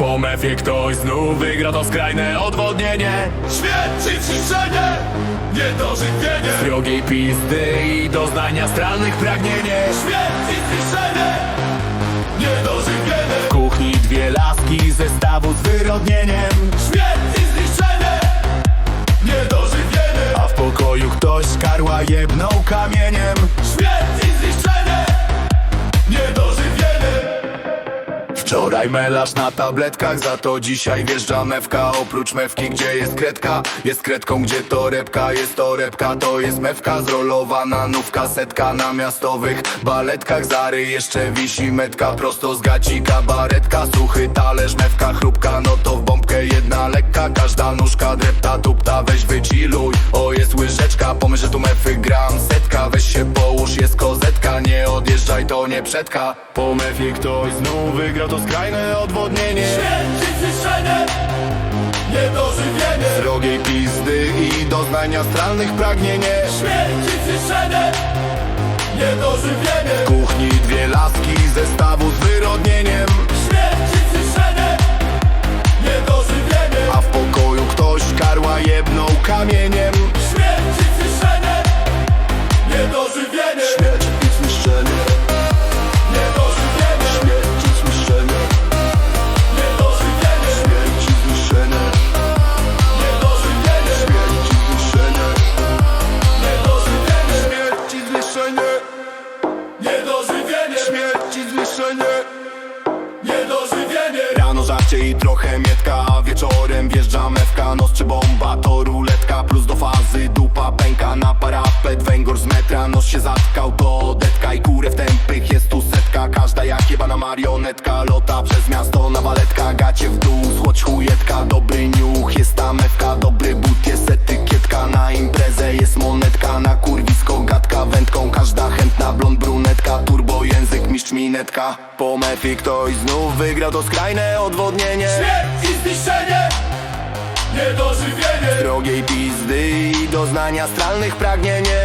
Po mefie ktoś znów wygra to skrajne odwodnienie. Śmierć i ciszenie, niedożywienie Drogiej pizdy i doznania stralnych pragnienie. Śmierć i ciszenie, niedożywienie W kuchni dwie laski zestawu z wyrodnieniem. Śmierć i zniszczenie, niedożywienie A w pokoju ktoś karła jebną kamieniem. Śmierć Wczoraj melarz na tabletkach, za to dzisiaj wjeżdża mewka Oprócz mewki, gdzie jest kredka, jest kredką, gdzie torebka Jest torebka, to jest mewka, zrolowana nówka Setka na miastowych baletkach. Zary jeszcze wisi metka, prosto z gacika Baretka, suchy talerz, mewka, chrupka No nie przedka Po mefie ktoś znów wygrał to skrajne odwodnienie. Śmierć i zniszczenie, niedożywienie. Drogiej pizdy i doznania stralnych pragnienie Śmierć i zniszczenie, niedożywienie. W kuchni dwie laski zestawu z wyrodnieniem. Śmierć i zniszczenie, niedożywienie. A w pokoju ktoś karła jebną kamieniem i trochę mietka. Wieczorem wjeżdża mewka Nos czy bomba to ruletka. Plus do fazy dupa pęka Na parapet. Węgor z metra Nos się zatkał to detka. I kurę w tępych jest tu setka. Każda jak jebana marionetka. Lota przez miasto na waletka. Gacie w dół, słodź chujetka. Dobry niuch, jest ta mewka Dobry but, jest etykietka. Na imprezę jest monetka. Na kurwisko język, mistrz minetka Po mefie ktoś znów wygrał to skrajne odwodnienie. Śmierć i zniszczenie, niedożywienie. Drogiej pizdy i doznania stralnych pragnienie